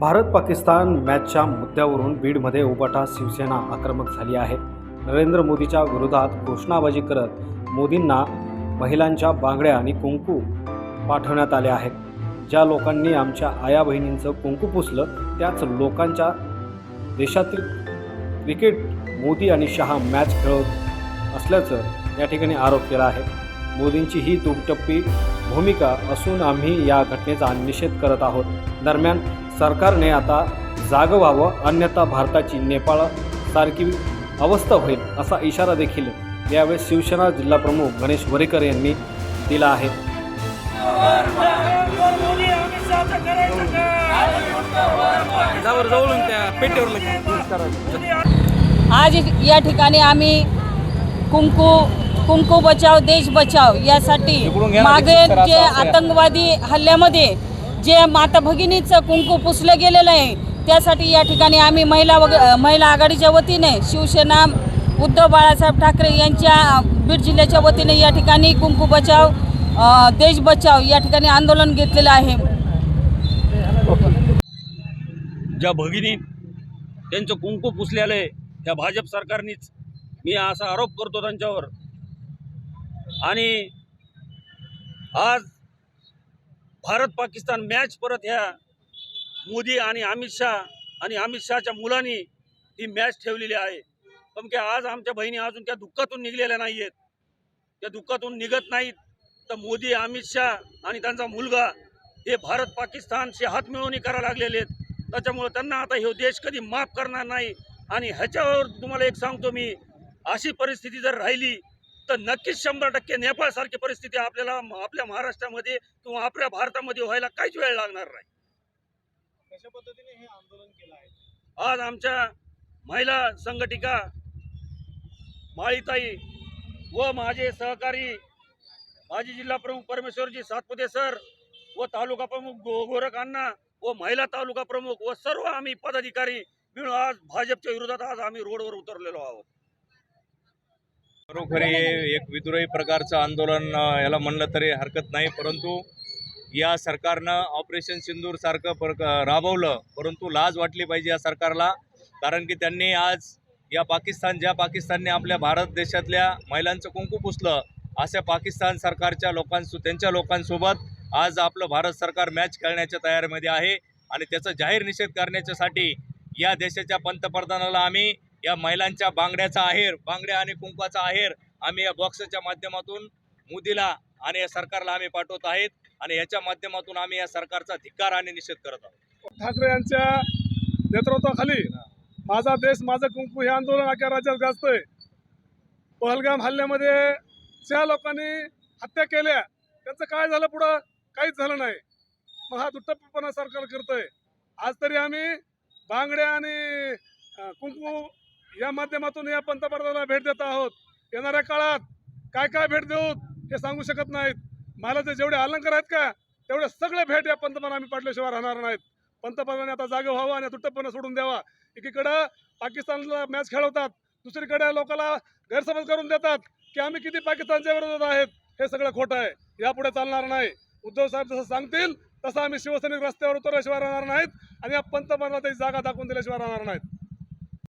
भारत पाकिस्तान मॅचच्या मुद्द्यावरून बीडमध्ये उपाटा शिवसेना आक्रमक झाली आहे. नरेंद्र मोदीच्या विरोधात घोषणाबाजी करत मोदींना महिलांच्या बांगड्या आणि कुंकू पाठवण्यात आले आहेत. ज्या लोकांनी आमच्या आया बहिणींचं कुंकू पुसलं त्याच लोकांच्या देशातील क्रिकेट मोदी आणि शहा मॅच खेळत असल्याचं या ठिकाणी आरोप केला आहे. मोदींची ही दुमटप्पी भूमिका असून आम्ही या घटनेचा निषेध करत आहोत. दरम्यान सरकारने आता जागं व्हावं अन्यथा भारताची नेपाळसारखी अवस्था होईल असा इशारा देखील यावेळी शिवसेना जिल्हाप्रमुख गणेश वरेकर यांनी दिला आहे. आज या ठिकाणी आम्ही कुंकू कुंकू बचाव देश बचाव यासाठी मागे जे आतंकवादी हल्ल्यामध्ये जे माता भगिनीचं कुंकू पुसलं गेलेलं आहे त्यासाठी या ठिकाणी आम्ही महिला वग महिला आघाडीच्या वतीने शिवसेना उद्धव बाळासाहेब ठाकरे यांच्या बीड जिल्ह्याच्या वतीने या ठिकाणी कुंकू बचाव देश बचाव या ठिकाणी आंदोलन घेतलेलं आहे. ज्या भगिनी त्यांचं कुंकू पुसलेलं आहे त्या भाजप सरकारनीच मी असा आरोप करतो त्यांच्यावर. आणि आज भारत पाकिस्तान मॅच परत ह्या मोदी आणि अमित शाह आणि अमित शहाच्या मुलांनी ही मॅच ठेवलेली आहे. पण की आज आमच्या बहिणी अजून त्या दुःखातून निघलेल्या नाही आहेत त्या दुःखातून निघत नाहीत. तर मोदी अमित शाह आणि त्यांचा मुलगा हे भारत पाकिस्तानशी हात मिळवणी करायला लागलेले आहेत. त्याच्यामुळं त्यांना आता हे देश कधी माफ करणार नाही. आणि ह्याच्यावर तुम्हाला एक सांगतो मी अशी परिस्थिती जर राहिली तर नक्कीच शंभर टक्के नेपाळसारखी परिस्थिती आपल्याला आपल्या महाराष्ट्रामध्ये किंवा आपल्या भारतामध्ये व्हायला काहीच वेळ लागणार नाही. कशा पद्धतीने हे आंदोलन केलं आहे? आज आमच्या महिला संघटिका माळीताई व माझे सहकारी माजी जिल्हा प्रमुख परमेश्वरजी सातपुते सर व तालुका प्रमुख गो गोरख अण्णा व महिला तालुका प्रमुख व सर्व आम्ही पदाधिकारी मिळून आज भाजपच्या विरोधात आज आम्ही रोडवर उतरलेलो आहोत. खरोखर हे एक विद्रोही प्रकारचं आंदोलन याला म्हणलं तरी हरकत नाही. परंतु या सरकारनं ऑपरेशन सिंदूर सारखं पर राबवलं. परंतु लाज वाटली पाहिजे या सरकारला. कारण की त्यांनी आज या पाकिस्तान ज्या पाकिस्तानने आपल्या भारत देशातल्या महिलांचं कुंकू पुसलं अशा पाकिस्तान सरकारच्या लोकांसो त्यांच्या लोकांसोबत आज आपलं भारत सरकार मॅच खेळण्याच्या तयारीमध्ये आहे. आणि त्याचा जाहीर निषेध करण्याच्यासाठी या देशाच्या पंतप्रधानाला आम्ही या महिलांच्या बांगड्याचा आहेर बांगड्या आणि कुंकवाचा आहेर आम्ही या बॉक्सच्या माध्यमातून मोदीला आणि या सरकारला आम्ही पाठवत आहेत आणि याच्या माध्यमातून आम्ही या सरकारचा धिक्कार आणि निषेध करत आहोत. ठाकरे यांच्या नेतृत्वाखाली माझा देश माझं कुंकू हे आंदोलन अख्या राज्यात गाजतंय. पहलगाम हल्ल्यामध्ये ज्या लोकांनी हत्या केल्या त्यांचं काय झालं पुढं? काहीच झालं नाही. मग हा दुट्टप्पणा सरकार करतंय. आज तरी आम्ही बांगड्या आणि कुंकू या माध्यमातून या पंतप्रधानाला भेट देत आहोत. येणाऱ्या काळात काय काय भेट देऊ हे सांगू शकत नाहीत. मला जे जेवढे अलंकार आहेत का तेवढे सगळे भेट या पंतप्रधान आम्ही पाडल्याशिवाय राहणार नाहीत. पंतप्रधानाने आता जागे व्हावं आणि तुटपणा सोडून द्यावा. एकीकडं पाकिस्तानला मॅच खेळवतात दुसरीकडे लोकांना गैरसमज करून देतात की आम्ही किती पाकिस्तानच्या विरोधात आहेत हे सगळं खोटं आहे. यापुढे चालणार नाही. उद्धव साहेब जसं सांगतील तसं आम्ही शिवसैनिक रस्त्यावर उतरल्याशिवाय राहणार नाहीत आणि या पंतप्रधानाला जागा दाखवून दिल्याशिवाय राहणार नाहीत.